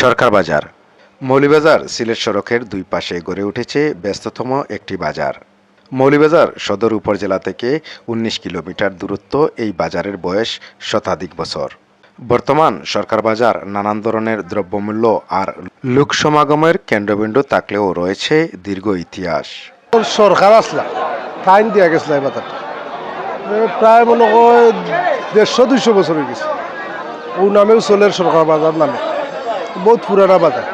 সরকার বাজার। মৌলিবাজার সিলেট সড়কের দুই পাশে গড়ে উঠেছে ব্যস্ততম একটি বাজার। মৌলিবাজার সদর উপজেলা থেকে উনিশ কিলোমিটার দূরত্ব এই বাজারের বয়স শতাধিক বছর। বর্তমান সরকার বাজার নানান ধরনের দ্রব্যমূল্য আর লোক সমাগমের কেন্দ্রবিন্দু থাকলেও রয়েছে দীর্ঘ ইতিহাস। সরকার আসলা, ফাইন দিয়া গেছিল এই বাজারটা। প্রায় মনে হয় দেড়শো দুইশো বছর হয়ে গেছে। ও নামেও চলে সরকার বাজার নামে। বহুত পুরানা বাজার।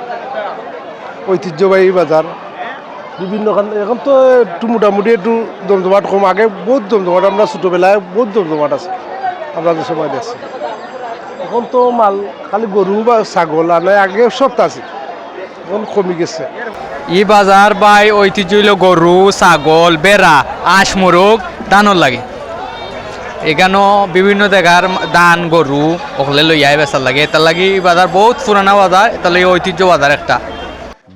ঐতিহ্যবাহী বাজার। বিভিন্ন খান এখন তো একটু মোটামুটি একটু দমদমাট কম। আগে বহুত দমদমাট, আমরা ছোটোবেলায় বহুত দমদমাট আছে। আমরা যে সময় দেখছি এখন তো মাল খালি গরু বা ছাগল আনে আগে সব আছে। এখন কমে গেছে। ই বাজার বাই ঐতিহ্য হইল গরু, ছাগল, বেড়া, আঁশ, মোরগ, দানর লাগে। এখানেও বিভিন্ন জায়গার ধান গরু ওখানে লইয়াই বেচার লাগে। এটার লাগি বাজার বহুত পুরানা বাজার এটার লাগে ঐতিহ্য বাজার একটা।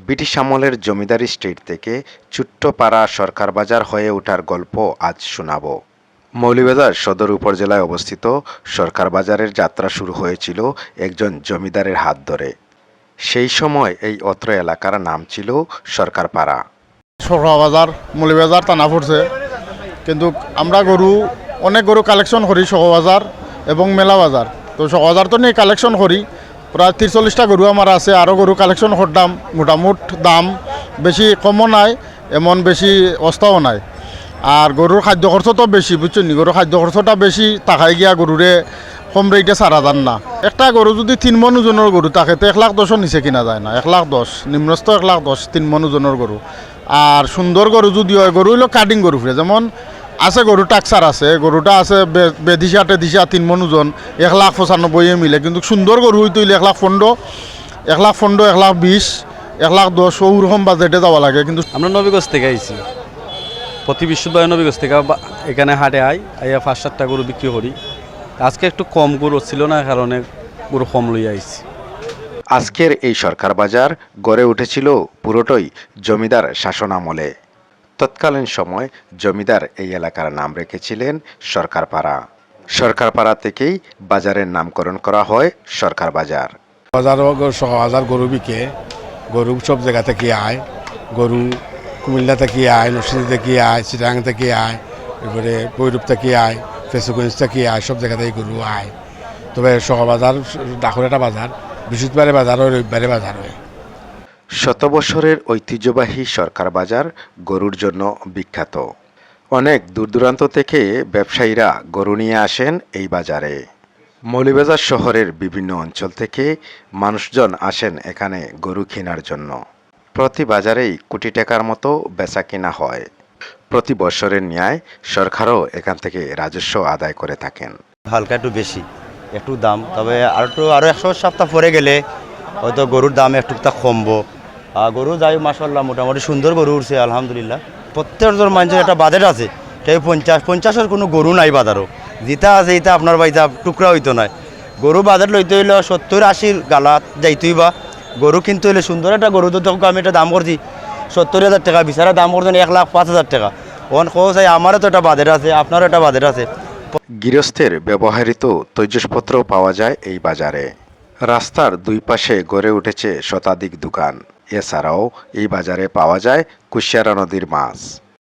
ব্রিটিশ আমলের জমিদারি স্ট্রিট থেকে চুট্টপাড়া সরকার বাজার হয়ে ওঠার গল্প আজ শোনাবো। মৌলিবাজার সদর উপজেলায় অবস্থিত সরকার বাজারের যাত্রা শুরু হয়েছিল একজন জমিদারের হাত ধরে। সেই সময় এই অত্র এলাকার নাম ছিল সরকারপাড়া। সরকা বাজার মলি বাজার টানা পড়ছে। কিন্তু আমরা গরু অনেক গরু কালেকশন করি সহ বাজার এবং মেলা বাজার তো সহ বাজার তো নিয়ে কালেকশন করি, প্রায় তিরচল্লিশটা গরু আমার আছে আরও গরু কালেকশন করতাম, মোটামুট দাম বেশি কমও নাই, এমন বেশি অস্তাও নাই। আর গরুর খাদ্য খরচ তো বেশি বুঝছ নি? গরুর খাদ্য খরচটা বেশি টাকায় গিয়া গরুরে কম রেটে সারা যান না। একটা গরু যদি তিন মন ওজনের গরু থাকে তো এক লাখ দশের নিচে কিনা যায় না, এক লাখ দশ, নিম্নস্থ এক লাখ দশ, তিন মন ওজনের গরু। আর সুন্দর গরু যদি হয়, গরু হইল কাটিং গরু ফিরে, যেমন আছে গরু টাকসার আছে। গরুটা আছে বে- বেদিশা টেদিশা তিন মন ওজন এক লাখ পঁচানব্বইয়ে মিলে। কিন্তু সুন্দর গরু হইতে হইলে এক লাখ পনেরো এক লাখ পনেরো এক লাখ বিশ এক লাখ দশ ওরকম বাজেটে যাওয়া লাগে। কিন্তু আমরা নবীগঞ্জ থেকে আইছি। প্রতি বিশুদ্ধবায় নবীগঞ্জ থেকে এখানে হাটে আই আইয়া পাঁচ সাতটা গরু বিক্রি করি। আজকে একটু কম গরু ছিল না কারণে গরু কম লইয়া আইছি। আজকের এই সরকার বাজার গড়ে উঠেছিল পুরোটাই জমিদার শাসন আমলে। তৎকালীন সময় জমিদার এই এলাকার নাম রেখেছিলেন সরকারপাড়া। সরকারপাড়া থেকেই বাজারের নামকরণ করা হয় সরকার বাজার। বাজারও সহ হাজার গরু বিকে, গরু সব জায়গা থেকে আয়, গরু কুমিল্লা থেকে আয়, নরসিংদী থেকে আয় চিটাং থেকে আয় এবারে বৈরূপ থেকে আয়, ফেসুগঞ্জ থেকে আয়, সব জায়গা থেকে গরু আয়। তবে সহ বাজার ডাকুর একটা বাজার বৃহস্পতিবারে বাজার হয় রবিবারে বাজার হয়। শত বছরের ঐতিহ্যবাহী সরকার বাজার গরুর জন্য বিখ্যাত। অনেক দূর দূরান্ত থেকে ব্যবসায়ীরা গরু নিয়ে আসেন এই বাজারে। মৌলিবাজার শহরের বিভিন্ন অঞ্চল থেকে মানুষজন আসেন এখানে গরু কেনার জন্য। প্রতি বাজারেই কোটি টাকার মতো বেচা কেনা হয়। প্রতি বছরের ন্যায় সরকারও এখান থেকে রাজস্ব আদায় করে থাকেন। হালকা একটু বেশি, একটু দাম, তবে আর একটু আরও একশো সপ্তাহ পরে গেলে হয়তো গরুর দাম একটু তা কমবো। গরু যাই মাসাল্লাহ মোটামুটি সুন্দর গরু উঠছে, আলহামদুলিল্লাহ। প্রত্যেকজন মানুষের একটা বাজেট আছে। কেউ পঞ্চাশ, পঞ্চাশের কোনো গরু নাই বাজারও। যেটা আছে, এটা আপনার বাড়িতে টুকরা হইতো নাই। গরু বাজার লইতে হইলে সত্তর আশির গালাত যাইতেই বা। গরু কিনতে হইলে সুন্দর একটা গরু তো আমি একটা দাম করছি। সত্তর হাজার টাকা বিচারা দাম করছেন এক লাখ পাঁচ হাজার টাকা। ওখান খোঁজ আমারও তো একটা বাজেট আছে, আপনারও একটা বাজেট আছে। গৃহস্থের ব্যবহৃত তৈজসপত্র পাওয়া যায় এই বাজারে। রাস্তার দুই পাশে গড়ে উঠেছে শতাধিক দোকান। এছাড়াও এই বাজারে পাওয়া যায় কুশিয়ারা নদীর মাছ।